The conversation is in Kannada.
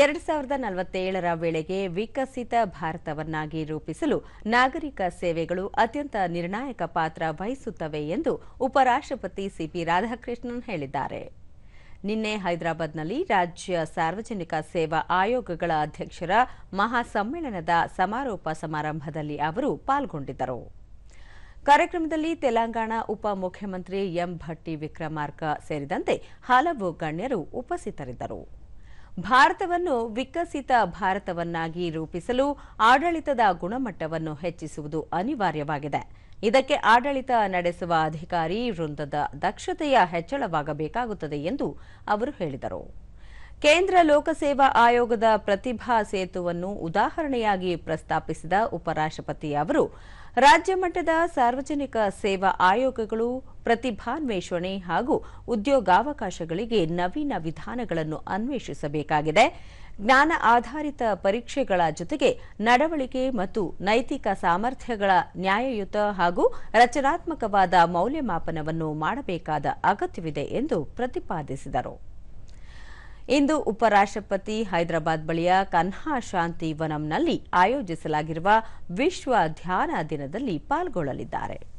ಎರಡು ಸಾವಿರದ ನಲವತ್ತೇಳರ ವೇಳೆಗೆ ವಿಕಸಿತ ಭಾರತವನ್ನಾಗಿ ರೂಪಿಸಲು ನಾಗರಿಕ ಸೇವೆಗಳು ಅತ್ಯಂತ ನಿರ್ಣಾಯಕ ಪಾತ್ರ ವಹಿಸುತ್ತವೆ ಎಂದು ಉಪರಾಷ್ಟ್ರಪತಿ ಸಿಪಿ ರಾಧಾಕೃಷ್ಣನ್ ಹೇಳಿದ್ದಾರೆ. ನಿನ್ನೆ ಹೈದರಾಬಾದ್ನಲ್ಲಿ ರಾಜ್ಯ ಸಾರ್ವಜನಿಕ ಸೇವಾ ಆಯೋಗಗಳ ಅಧ್ಯಕ್ಷರ ಮಹಾಸಮ್ಮೇಳನದ ಸಮಾರೋಪ ಸಮಾರಂಭದಲ್ಲಿ ಅವರು ಪಾಲ್ಗೊಂಡಿದ್ದರು. ಕಾರ್ಯಕ್ರಮದಲ್ಲಿ ತೆಲಂಗಾಣ ಉಪಮುಖ್ಯಮಂತ್ರಿ ಎಂ ಭಟ್ಟಿ ವಿಕ್ರಮಾರ್ಕ ಸೇರಿದಂತೆ ಹಲವು ಗಣ್ಯರು ಉಪಸ್ಥಿತರಿದ್ದರು. ಭಾರತವನ್ನು ವಿಕಸಿತ ಭಾರತವನ್ನಾಗಿ ರೂಪಿಸಲು ಆಡಳಿತದ ಗುಣಮಟ್ಟವನ್ನು ಹೆಚ್ಚಿಸುವುದು ಅನಿವಾರ್ಯವಾಗಿದೆ. ಇದಕ್ಕೆ ಆಡಳಿತ ನಡೆಸುವ ಅಧಿಕಾರಿ ವೃಂದದ ದಕ್ಷತೆಯ ಹೆಚ್ಚಳವಾಗಬೇಕಾಗುತ್ತದೆ ಎಂದು ಅವರು ಹೇಳಿದರು. ಕೇಂದ್ರ ಲೋಕಸೇವಾ ಆಯೋಗದ ಪ್ರತಿಭಾ ಸೇತುವನ್ನು ಉದಾಹರಣೆಯಾಗಿ ಪ್ರಸ್ತಾಪಿಸಿದ ಉಪರಾಷ್ಟ್ರಪತಿ ಅವರು, ರಾಜ್ಯ ಮಟ್ಟದ ಸಾರ್ವಜನಿಕ ಸೇವಾ ಆಯೋಗಗಳು, ಪ್ರತಿಭಾನ್ವೇಷಣೆ ಹಾಗೂ ಉದ್ಯೋಗಾವಕಾಶಗಳಿಗೆ ನವೀನ ವಿಧಾನಗಳನ್ನು ಅನ್ವೇಷಿಸಬೇಕಾಗಿದೆ. ಜ್ಞಾನ ಆಧಾರಿತ ಪರೀಕ್ಷೆಗಳ ಜೊತೆಗೆ ನಡವಳಿಕೆ ಮತ್ತು ನೈತಿಕ ಸಾಮರ್ಥ್ಯಗಳ ನ್ಯಾಯಯುತ ಹಾಗೂ ರಚನಾತ್ಮಕವಾದ ಮೌಲ್ಯಮಾಪನವನ್ನು ಮಾಡಬೇಕಾದ ಅಗತ್ಯವಿದೆ ಎಂದು ಪ್ರತಿಪಾದಿಸಿದರು. ಇಂದು ಉಪರಾಷ್ಟ್ರಪತಿ ಹೈದರಾಬಾದ್ ಬಳಿಯ ಕನ್ಹಾ ಶಾಂತಿ ವನಂನಲ್ಲಿ ಆಯೋಜಿಸಲಾಗಿರುವ ವಿಶ್ವ ಧ್ಯಾನ ದಿನದಲ್ಲಿ ಪಾಲ್ಗೊಳ್ಳಲಿದ್ದಾರೆ.